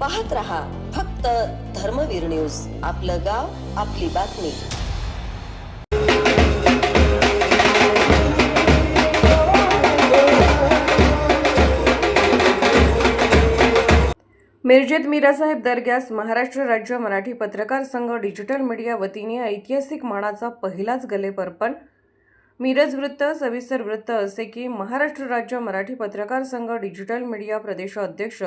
पाहत रहा फक्त धर्मवीर न्यूज. आपलं गाव आपली बातमी. मिरजेत मीरासाहेब दर्ग्यास महाराष्ट्र राज्य मराठी पत्रकार संघ डिजिटल मीडिया वतीने ऐतिहासिक मानाचा पहिलाच गलेपर्पण मिरज वृत्त सविस्तर वृत्त असे की महाराष्ट्र राज्य मराठी पत्रकार संघ डिजिटल मीडिया प्रदेश अध्यक्ष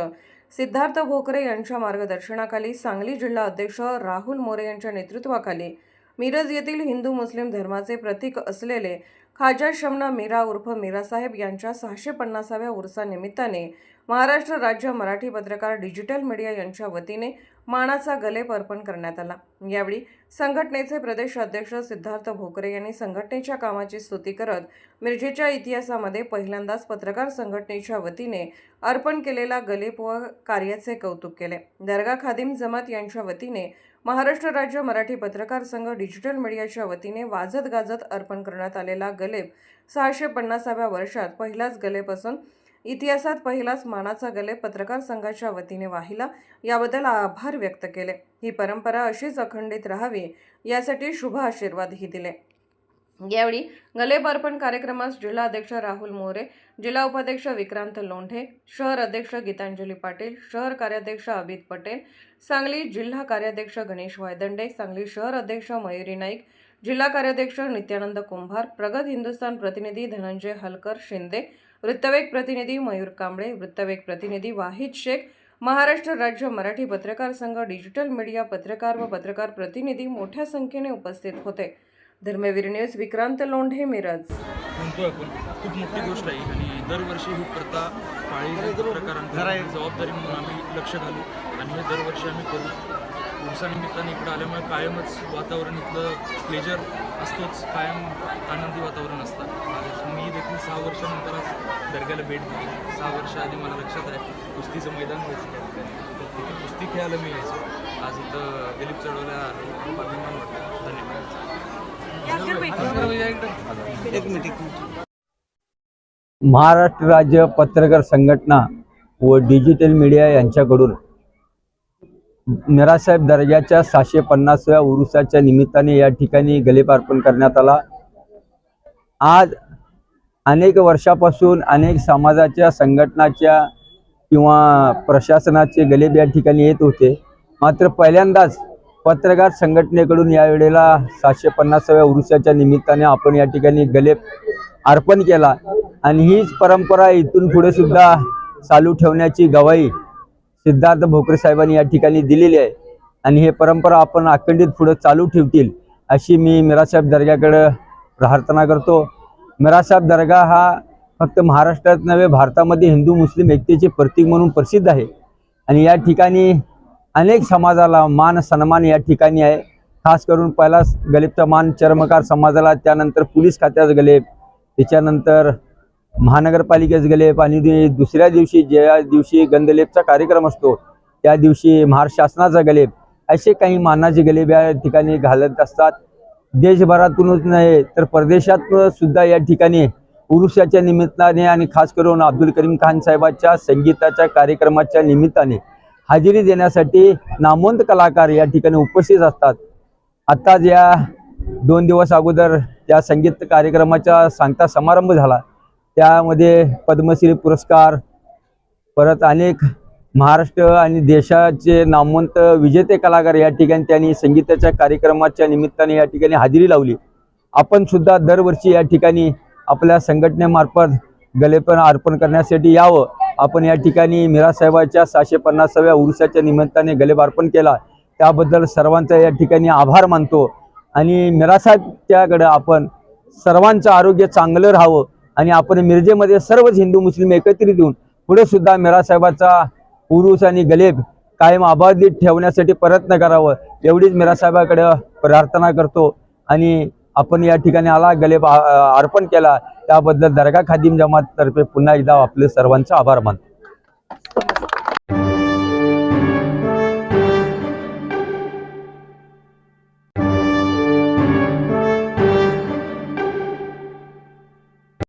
सिद्धार्थ भोकरे यांच्या मार्गदर्शनाखाली सांगली जिल्हा अध्यक्ष राहुल मोरे यांच्या नेतृत्वाखाली मिरज येथील हिंदू मुस्लिम धर्माचे प्रतीक असलेले खाजा शमना मीरा उर्फ मीरासाहेब यांच्या सहाशे पन्नासाव्या उर्सानिमित्ताने महाराष्ट्र राज्य मराठी पत्रकार डिजिटल मीडिया यांच्या वतीने मानाचा गलेप अर्पण करण्यात आला. यावेळी संघटनेचे प्रदेश अध्यक्ष सिद्धार्थ भोकरे यांनी संघटनेच्या कामाची स्तुती करत मिरजेच्या इतिहासामध्ये पहिल्यांदाच पत्रकार संघटनेच्या वतीने अर्पण केलेला गलेप व कार्याचे कौतुक केले. दर्गा खादिम जमात यांच्या वतीने महाराष्ट्र राज्य मराठी पत्रकार संघ डिजिटल मीडियाच्या वतीने वाजत गाजत अर्पण करण्यात आलेला गलेप सहाशे पन्नासाव्या वर्षात पहिलाच गलेप असून इतिहासात पहिलाच मानाचा गले पत्रकार संघाच्या वतीने वाहिला. याबद्दल आभार व्यक्त केले. ही परंपरा अशीच अखंडित राहावी यासाठी शुभ आशीर्वादही दिले. यावेळी गलेप कार्यक्रमास जिल्हा अध्यक्ष राहुल मोरे जिल्हा उपाध्यक्ष विक्रांत लोंढे शहर अध्यक्ष गीतांजली पाटील शहर कार्याध्यक्ष अमित पटेल सांगली जिल्हा कार्याध्यक्ष गणेश वायदंडे सांगली शहर अध्यक्ष मयुरी नाईक जिल्हा कार्याध्यक्ष नित्यानंद कुंभार प्रगत हिंदुस्थान प्रतिनिधी धनंजय हलकर शिंदे वृत्तवेग प्रतिनिधी मयूर कांबळे वृत्तवेग प्रतिनिधी वाहिद शेख महाराष्ट्र राज्य मराठी पत्रकार संघ डिजिटल मीडिया पत्रकार व पत्रकार प्रतिनिधी मोठ्या संख्येने उपस्थित होते. धर्मवीर न्यूज विक्रांत लोंढे मिरज. म्हणतोय आपण खूप मोठी गोष्ट आहे आणि दरवर्षी ही प्रथा पाळी प्रकारांची जबाबदारी म्हणून आम्ही लक्ष घालू आणि हे दरवर्षी आम्ही करू. उर्सानिमित्ताने इकडं आल्यामुळे कायमच वातावरण इथलं प्लेजर असतोच. कायम आनंदी वातावरण असतं. मी देखील सहा वर्षानंतरच दर्ग्याला भेट दिली. सहा वर्ष आधी मला लक्षात आहे कुस्तीचं मैदान व्हायचं त्या ठिकाणी तर तिथे कुस्ती खेळायला मी यायचो. आज इथं दिलीप चढवल्या आलो खूप अभिमान वाटतो. धन्यवाद. महाराष्ट्र राज्य पत्रकार संघटना व डिजिटल मीडिया यांच्याकडून मिरासाहेब दर्जाच्या सहाशे पन्नासव्या उरुसाच्या निमित्ताने या ठिकाणी गलेप अर्पण करण्यात आला. आज अनेक वर्षापासून अनेक समाजाच्या संघटनाच्या किंवा प्रशासनाचे गलेब या ठिकाणी येत होते. मात्र पहिल्यांदाच पत्रकार संघटनेकडून यावेळेला सातशे पन्नासाव्या उरुसाच्या निमित्ताने आपण या ठिकाणी गलेब अर्पण केला. आणि हीच परंपरा इथून पुढे सुद्धा चालू ठेवण्याची गवाही सिद्धार्थ भोकरे साहेबांनी या ठिकाणी दिलेली आहे. आणि हे परंपरा आपण अखंडित पुढे चालू ठेवतील अशी मी मिरासाहेब दर्ग्याकडं प्रार्थना करतो. मिरासाहेब दर्गा हा फक्त महाराष्ट्रात नव्हे भारतामध्ये हिंदू मुस्लिम एकतेचे प्रतीक म्हणून प्रसिद्ध आहे. आणि या ठिकाणी अनेक समाजाला मान सन्मान या ठिकाणी आहे. खास करून पहिला गलेबचा मान चर्मकार समाजाला त्यानंतर पोलीस खात्याचा गलेप त्याच्यानंतर महानगरपालिकेचं गलेप आणि दुसऱ्या दिवशी ज्या दिवशी गंधलेपचा कार्यक्रम असतो त्या दिवशी महाराष्ट्र शासनाचा गलेप असे काही मानाचे गलेप या ठिकाणी घालत असतात. देशभरातूनच नाही तर परदेशात सुद्धा या ठिकाणी पुरुषाच्या निमित्ताने आणि खास करून अब्दुल करीम खान साहेबाच्या संगीताच्या कार्यक्रमाच्या निमित्ताने हजेरी देण्यासाठी नामवंत कलाकार या ठिकाणी उपस्थित असतात. आत्ताच या दोन दिवस अगोदर त्या संगीत कार्यक्रमाचा सांगता समारंभ झाला. त्यामध्ये पद्मश्री पुरस्कार परत अनेक महाराष्ट्र आणि देशाचे नामवंत विजेते कलाकार या ठिकाणी त्यांनी संगीताच्या कार्यक्रमाच्या निमित्ताने या ठिकाणी हजेरी लावली. आपण सुद्धा दरवर्षी या ठिकाणी आपल्या संघटनेमार्फत गलेपण अर्पण करण्यासाठी यावं. आपण या ठिकाणी मीरासाहेबाच्या सहाशे पन्नासाव्या उरुसाच्या निमित्ताने गलेब अर्पण केला. त्याबद्दल सर्वांचा या ठिकाणी आभार मानतो. आणि मिरासाहेबच्याकडं आपण सर्वांचं आरोग्य चांगलं राहावं. आणि आपण मिरजेमध्ये सर्वच हिंदू मुस्लिम एकत्रित येऊन पुढे सुद्धा मीरासाहेबाचा पुरुष आणि गलेब कायम अबाधित ठेवण्यासाठी प्रयत्न करावं. एवढीच मिरासाहेबाकडे प्रार्थना करतो. आणि आपण या ठिकाणी आला गलेब अर्पण केला. त्याबद्दल दर्गा खादिम जमात तर्फे पुन्हा एकदा आपले सर्वांचा आभार मानतो.